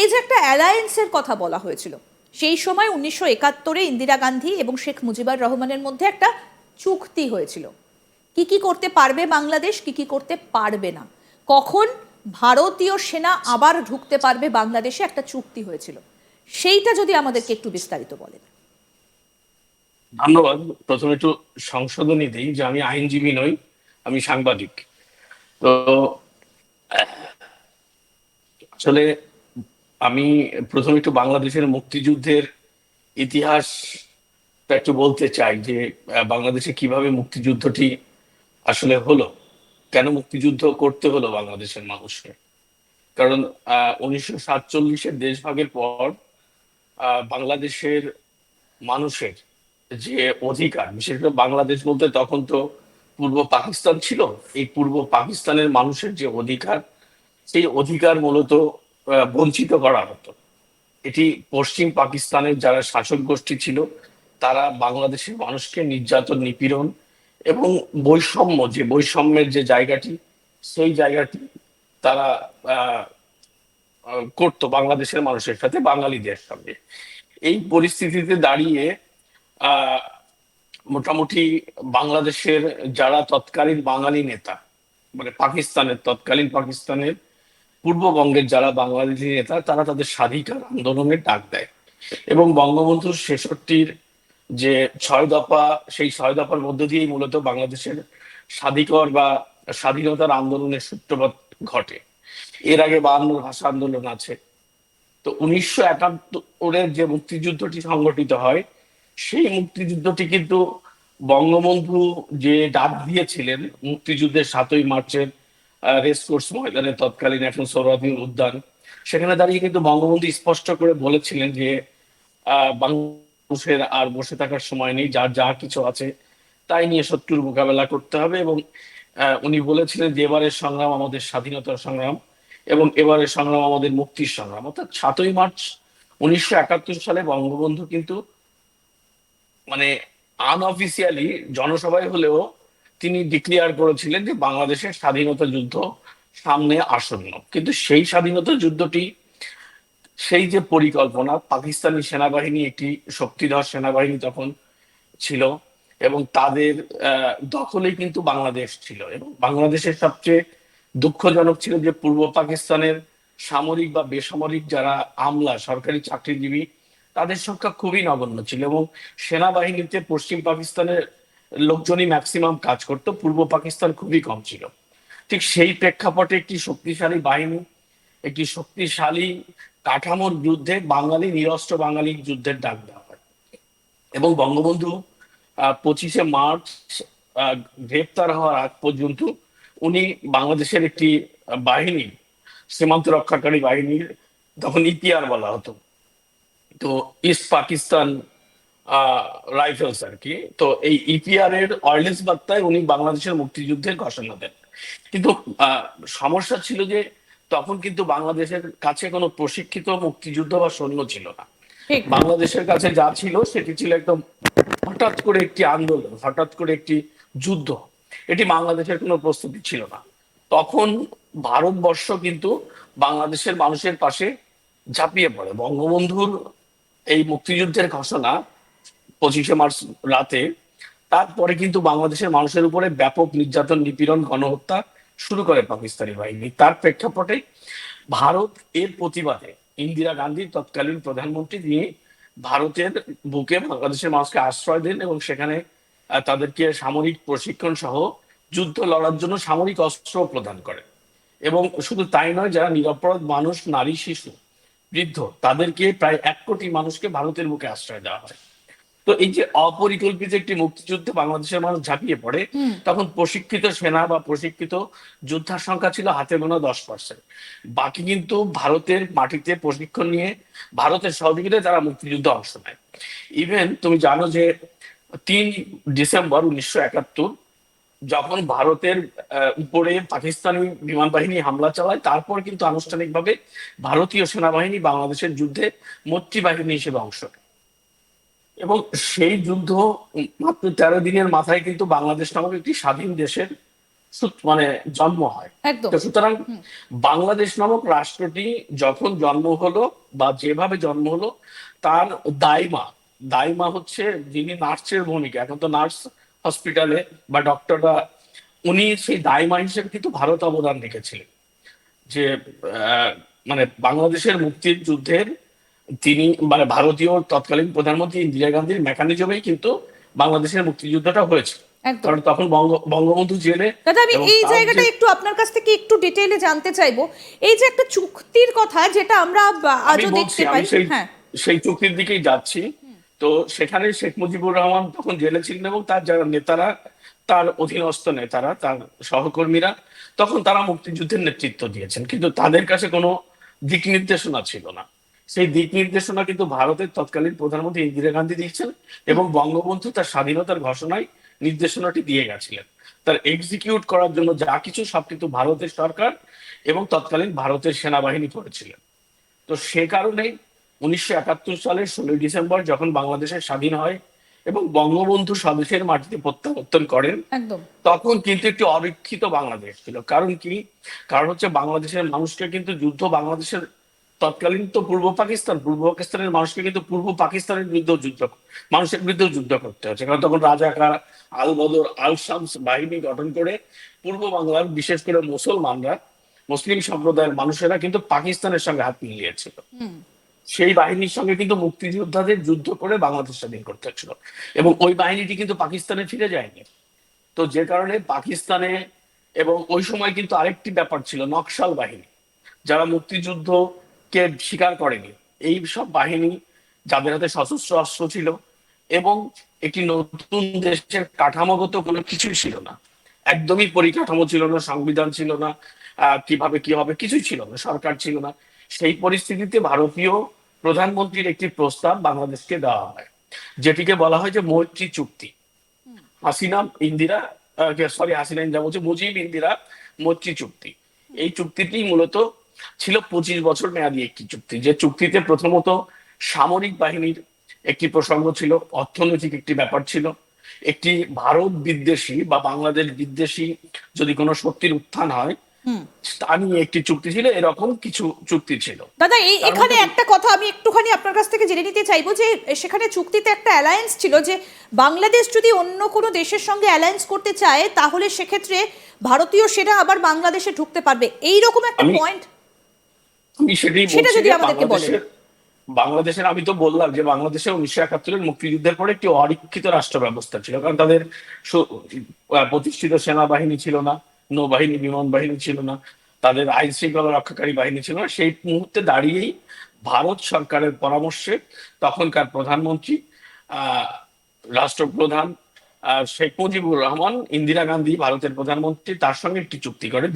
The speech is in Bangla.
এই যে একটা অ্যালায়েন্সের কথা বলা হয়েছিল, সেই সময় উনিশশো একাত্তরে ইন্দিরা গান্ধী এবং শেখ মুজিবুর রহমানের মধ্যে একটা চুক্তি হয়েছিল। কি কি করতে পারবে বাংলাদেশ, কি কি করতে পারবে না। কখন ভারতীয় সেনা আবার ঢুকতে পারবে বাংলাদেশে একটা চুক্তি হয়েছিল। সেইটা যদি আমাদেরকে একটু বিস্তারিত বলেন। ধন্যবাদ। প্রথমে একটু সংশোধনী দিই যে আমি আইনজীবী নই, আমি সাংবাদিক। তো, আসলে আমি প্রথমে একটু বাংলাদেশের মুক্তিযুদ্ধের ইতিহাস একটু বলতে চাই যে বাংলাদেশে কীভাবে মুক্তিযুদ্ধটি আসলে হলো? কেন মুক্তিযুদ্ধ করতে হলো বাংলাদেশের মানুষকে? কারণ উনিশশো সাতচল্লিশের দেশভাগের পর বাংলাদেশের মানুষের যে অধিকার, বিশেষ করে বাংলাদেশ বলতে তখন তো পূর্ব পাকিস্তান ছিল, এই পূর্ব পাকিস্তানের মানুষের যে অধিকার, সেই অধিকার মূলত বঞ্চিত করা হতো। এটি পশ্চিম পাকিস্তানের যারা শাসক গোষ্ঠী ছিল, তারা বাংলাদেশের মানুষকে নির্যাতন, নিপীড়ন এবং বৈষম্য, যে বৈষম্যের যে জায়গাটি, সেই জায়গাটি তারা করতো বাংলাদেশের মানুষের সাথে বাঙালিদের সঙ্গে। এই পরিস্থিতিতে দাঁড়িয়ে মোটামুটি বাংলাদেশের যারা তৎকালীন বাঙালি নেতা মানে পাকিস্তানের, তৎকালীন পাকিস্তানের পূর্ববঙ্গের যারা বাঙালি নেতা, তারা তাদের স্বাধিকার আন্দোলনের ডাক দেয়। এবং বঙ্গবন্ধুর ছেষট্টির যে ছয় দফা, সেই ছয় দফার মধ্য দিয়েই মূলত বাংলাদেশের স্বাধিকর বা স্বাধীনতার আন্দোলনের সূত্রপাত ঘটে। এর আগে বায়ান্ন ভাষা আন্দোলন আছে। তো উনিশশো একাত্তরের যে মুক্তিযুদ্ধটি সংগঠিত হয়, সেই মুক্তিযুদ্ধটি কিন্তু বঙ্গবন্ধু যে ডাক দিয়েছিলেন মুক্তিযুদ্ধের সাতই মার্চের রেসকোর্স ময়দানে তৎকালীন এখন সৌরভী উদ্যান। সেখানে দাঁড়িয়ে কিন্তু বঙ্গবন্ধু স্পষ্ট করে বলেছিলেন যে বাংলাদেশের আর বসে থাকার সময় নেই, যার যা কিছু আছে তাই নিয়ে শত্রুর মোকাবেলা করতে হবে এবং উনি বলেছিলেন যে, এবারের সংগ্রাম আমাদের স্বাধীনতার সংগ্রাম এবং এবারের সংগ্রাম আমাদের মুক্তির সংগ্রাম। অর্থাৎ সাতই মার্চ উনিশশো একাত্তর সালে বঙ্গবন্ধু কিন্তু মানে আনঅফিসিয়ালি জনসভায় হলেও তিনি ডিক্লেয়ার করেছিলেন যে বাংলাদেশের স্বাধীনতা যুদ্ধ সামনে আসন্ন। কিন্তু সেই স্বাধীনতা যুদ্ধটি, সেই যে পরিকল্পনা, পাকিস্তানি সেনাবাহিনী একটি শক্তিধর সেনাবাহিনী তখন ছিল এবং তাদের দখলেই কিন্তু বাংলাদেশ ছিল। এবং বাংলাদেশের সবচেয়ে দুঃখজনক ছিল যে পূর্ব পাকিস্তানের সামরিক বা বেসামরিক যারা আমলা, সরকারি চাকরিজীবী, তাদের সংখ্যা খুবই নগণ্য ছিল এবং সেনাবাহিনীতে পশ্চিম পাকিস্তানের লোকজনই ম্যাক্সিমাম কাজ করত। পূর্ব পাকিস্তান খুবই কম ছিল। ঠিক সেই প্রেক্ষাপটে একটি শক্তিশালী বাহিনী, একটি শক্তিশালী কাঠামোর যুদ্ধে বাঙালি, নিরস্ত্র বাঙালি যুদ্ধের ডাক দেওয়া হয়। এবং বঙ্গবন্ধু পঁচিশে মার্চ গ্রেপ্তার হওয়ার আগ পর্যন্ত উনি বাংলাদেশের একটি বাহিনী, সীমান্ত রক্ষাকারী বাহিনীর তখন ইপিআর বলা হতো। তো ইস্ট পাকিস্তান রাইফেলস আর কি। তো এই ইপিআর এর অয়েলেন্স বার্তায় উনি বাংলাদেশের মুক্তিযুদ্ধের ঘোষণা দেন। কিন্তু সমস্যা ছিল যে তখন কিন্তু বাংলাদেশের কাছে কোনো প্রশিক্ষিত মুক্তিযুদ্ধ বা সৈন্য ছিল না। বাংলাদেশের কাছে যা ছিল সেটি ছিল একদম হঠাৎ করে একটি আন্দোলন হঠাৎ করে একটি যুদ্ধ। এটি বাংলাদেশের কোনো প্রস্তুতি ছিল না। তখন ভারতবর্ষ কিন্তু বাংলাদেশের মানুষের পাশে ঝাঁপিয়ে পড়ে। বঙ্গবন্ধুর এই মুক্তিযুদ্ধের ঘোষণা পঁচিশে মার্চ রাতে। তারপরে কিন্তু বাংলাদেশের মানুষের উপরে ব্যাপক নির্যাতন, নিপীড়ন, গণহত্যা শুরু করে পাকিস্তানি বাহিনী। তার প্রেক্ষাপটে ভারত এর প্রতিবাদে ইন্দিরা গান্ধী তৎকালীন প্রধানমন্ত্রী, তিনি ভারতের বুকে বাংলাদেশের মানুষকে আশ্রয় দেন এবং সেখানে তাদেরকে সামরিক প্রশিক্ষণ সহ যুদ্ধ লড়ার জন্য সামরিক অস্ত্র প্রদান করেন। এবং শুধু তাই নয়, যারা নিরপরাধ মানুষ, নারী, শিশু, বৃদ্ধ, তাদেরকে প্রায় এক কোটি মানুষকে ভারতের বুকে আশ্রয় দেওয়া হয়। তো এই যে অপরিকল্পিত একটি মুক্তিযুদ্ধে বাংলাদেশের মানুষ ঝাঁপিয়ে পড়ে তখন প্রশিক্ষিত সেনা বা প্রশিক্ষিত যোদ্ধার সংখ্যা ছিল হাতে গোনা দশ পার্সেন্ট বাকি কিন্তু ভারতের মাটিতে প্রশিক্ষণ নিয়ে ভারতের সহযোগিতায় তারা মুক্তিযুদ্ধে অংশ নেয়। ইভেন তুমি জানো যে তিন ডিসেম্বর উনিশশো একাত্তর যখন ভারতের উপরে পাকিস্তানি বিমান বাহিনী হামলা চালায় তারপর কিন্তু আনুষ্ঠানিকভাবে ভারতীয় সেনাবাহিনী বাংলাদেশের যুদ্ধে মৈত্রী বাহিনী হিসেবে অংশ নেয়। এবং সেই যুদ্ধ মাত্র তেরো দিনের মাথায় কিন্তু বাংলাদেশ নামক একটি স্বাধীন দেশের মানে জন্ম হয়। তো সুতরাং বাংলাদেশ নামক রাষ্ট্রটি যখন জন্ম হলো বা যেভাবে জন্ম হলো তার দায়মা দায়মা হচ্ছে যিনি নার্সের ভূমিকা। এখন তো নার্স হসপিটালে বা ডক্টররা উনি সেই দায়মা হিসেবে কিন্তু ভারত অবদান রেখেছিলেন। যে আহ, মানে বাংলাদেশের মুক্তির যুদ্ধের তিনি মানে ভারতীয় তৎকালীন প্রধানমন্ত্রী ইন্দিরা গান্ধীর মেকানিজমেই কিন্তু বাংলাদেশের মুক্তিযুদ্ধটা হয়েছে। কারণ তখন বঙ্গবন্ধু জেলে দাদা আমি এই জায়গাটা একটু আপনার কাছ থেকে একটু ডিটেইলে জানতে চাইব। এই যে একটা চুক্তির কথা যেটা আমরা আজও দেখতে পাই। হ্যাঁ। সেই চুক্তির দিকেই যাচ্ছি। তো সেখানে শেখ মুজিবুর রহমান তখন জেলে ছিলেন এবং তার যারা নেতারা তার অধীনস্থ নেতারা তার সহকর্মীরা তখন তারা মুক্তিযুদ্ধের নেতৃত্ব দিয়েছেন। কিন্তু তাদের কাছে কোনো দিক নির্দেশনা ছিল না। সেই দিক নির্দেশনা কিন্তু ভারতের তৎকালীন প্রধানমন্ত্রী ইন্দিরা গান্ধী দিয়েছেন এবং বঙ্গবন্ধু তার স্বাধীনতার ঘোষণায় নির্দেশনাটি দিয়ে গেছিলেন। তার এক্সিকিউট করার জন্য যা কিছু সব কিন্তু ভারতের সরকার এবং তৎকালীন ভারতের সেনাবাহিনী করেছিলেন। তো সে কারণে উনিশশো একাত্তর সালের ষোলোই ডিসেম্বর যখন বাংলাদেশের স্বাধীন হয় এবং বঙ্গবন্ধু স্বদেশের মাটিতে প্রত্যাবর্তন করেন তখন কিন্তু একটি অরক্ষিত বাংলাদেশ ছিল। কারণ কি? কারণ হচ্ছে বাংলাদেশের মানুষকে কিন্তু যুদ্ধ বাংলাদেশের তৎকালীন তো পূর্ব পাকিস্তান পূর্ব পাকিস্তানের মানুষকে কিন্তু পূর্ব পাকিস্তানের বিরুদ্ধেও যুদ্ধ মানুষের বিরুদ্ধেও যুদ্ধ করতে হচ্ছে কারণ তখন রাজাকার আল বদর আল শামস বাহিনী গঠন করে পূর্ব বাংলার বিশেষ করে মুসলমানরা মুসলিম সম্প্রদায়ের মানুষেরা কিন্তু পাকিস্তানের সঙ্গে হাত মিলিয়েছিল। সেই বাহিনীর সঙ্গে কিন্তু মুক্তিযোদ্ধাদের যুদ্ধ করে বাংলাদেশ স্বাধীন করতে হচ্ছিল। এবং ওই বাহিনীটি কিন্তু পাকিস্তানে ফিরে যায়নি। তো যে কারণে পাকিস্তানে এবং ওই সময় কিন্তু আরেকটি ব্যাপার ছিল নকশাল বাহিনী। যারা মুক্তিযুদ্ধকে স্বীকার করেনি। এই সব বাহিনী যাদের হাতে সশস্ত্র অস্ত্র ছিল এবং একটি নতুন দেশের কাঠামোগত কোনো কিছুই ছিল না। একদমই পরিকাঠামো ছিল না সংবিধান ছিল না কীভাবে কি হবে কিছুই ছিল না সরকার ছিল না। সেই পরিস্থিতিতে ভারতীয় প্রধানমন্ত্রীর একটি প্রস্তাব বাংলাদেশকে দেওয়া হয় যেটিকে বলা হয় যে মৈত্রী চুক্তি। হাসিনা ইন্দিরা সরি হাসিনা ইন্দিরা বলছে মুজিব ইন্দিরা মৈত্রী চুক্তি। এই চুক্তিটি মূলত ছিল পঁচিশ বছর মেয়াদী একটি চুক্তি। যে চুক্তিতে প্রথমত সামরিক বাহিনীর একটি প্রসঙ্গ ছিল অর্থনৈতিক একটি ব্যাপার ছিল। একটি ভারত বিদ্বেষী বা বাংলাদেশ বিদ্বেষী যদি কোনো শক্তির উত্থান হয় তা নিয়ে একটি চুক্তি ছিল এরকম কিছু চুক্তি ছিল। দাদা এই এখানে একটা কথা আমি একটুখানি আপনার কাছ থেকে জেনে নিতে চাইব যে সেখানে চুক্তিতে একটা অ্যালায়েন্স ছিল যে বাংলাদেশ যদি অন্য কোনো দেশের সঙ্গে অ্যালায়েন্স করতে চায় তাহলে সেক্ষেত্রে ভারতীয় সেনা আবার বাংলাদেশে ঢুকতে পারবে। এই রকম একটা পয়েন্ট আমি সেটাই সেটা যদি আমাদেরকে বলেন। বাংলাদেশের আমি তো বললাম যে বাংলাদেশে উনিশশো একাত্তরের মুক্তিযুদ্ধের পরে একটি অরক্ষিত রাষ্ট্র ব্যবস্থা ছিল কারণ তাদের প্রতিষ্ঠিত সেনাবাহিনী ছিল না নৌবাহিনী বিমান বাহিনী ছিল না তাদের আইন শৃঙ্খলা রক্ষাকারী বাহিনী ছিল না সেই মুহূর্তে দাঁড়িয়েই ভারত সরকারের পরামর্শে তখনকার প্রধানমন্ত্রী আহ রাষ্ট্রপ্রধান আহ, শেখ মুজিবুর রহমান ইন্দিরা গান্ধী ভারতের প্রধানমন্ত্রী তার সঙ্গে একটি চুক্তি করে